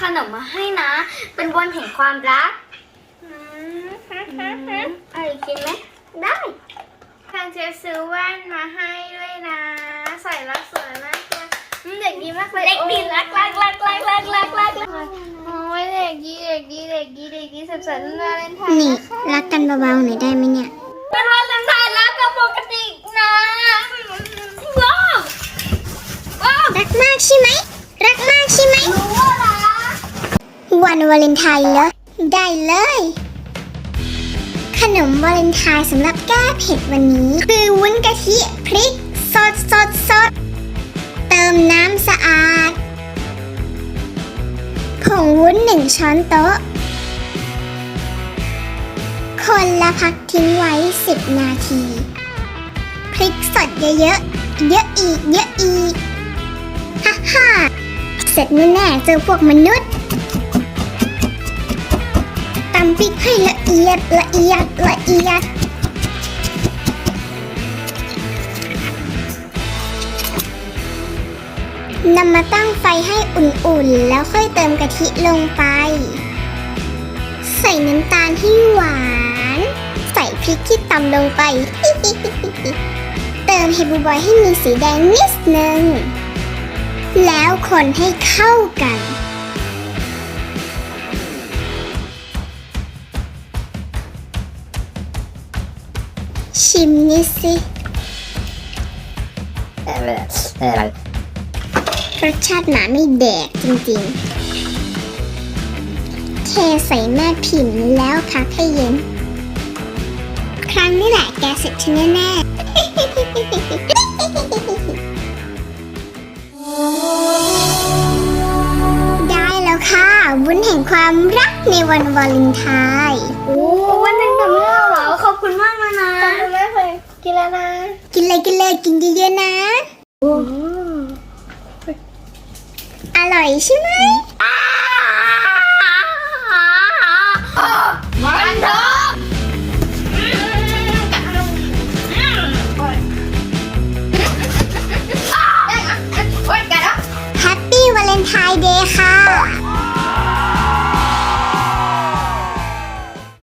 ขนมมาให้นะ เป็นวันแห่งความรักอะไรกินไหมได้ทางเชฟซื้อแว่นมาให้ด้วยนะ ใส่รักสวยมากเลยเด็กดีมากเลยเด็กดีรักรักรักรักรักรักรักโอ้ยเด็กดีเด็กดีเด็กดีเด็กดีสับสนวาเลนไทน์นี่รักกันเบาๆหน่อยได้ไหมเนี่ยเป็นวาเลนไทน์รักกับปกตินะว้าวรักมากใช่ไหม วันวาเลนไทน์เหรอ ได้เลย ขนมวาเลนไทน์สำหรับแก้เผ็ดวันนี้ คือวุ้นกะทิพริก สดสดสดเติมน้ำสะอาด ผงวุ้นหนึ่งช้อนโต๊ะ คนละพักทิ้งไว้ 10 นาที พริกสดเยอะๆเยอะอีกเยอะอีก ฮ่าฮ่าเสร็จแน่ๆเจอพวกมนุษย์ พริกให้ละเอียดละเอียดละเอียด นำมาตั้งไฟให้อุ่นๆ แล้วค่อยเติมกะทิลงไป ใส่น้ำตาลให้หวาน ใส่พริกที่ตำลงไป เติมเฮบูบอยให้มีสีแดงนิดนึง แล้วคนให้เข้ากัน ชิมนี่สิรสชาติหมาไม่แดกจริงๆ เทใส่แม่พิมพ์แล้วพักให้เย็น ครั้งนี้แหละแกเสร็จฉันแน่ๆ ได้แล้วค่ะ วุ้นแห่งความรักในวันวาเลนไทน์โอ้วันหนึ่งกับแม่เหรอ ขอบคุณมากนะ กินแล้วนะ กินเลยกินเลยกินเยอะๆนะ อร่อยใช่ไหมมันเถอะแฮปปี้วาเลนไทน์เดย์ค่ะ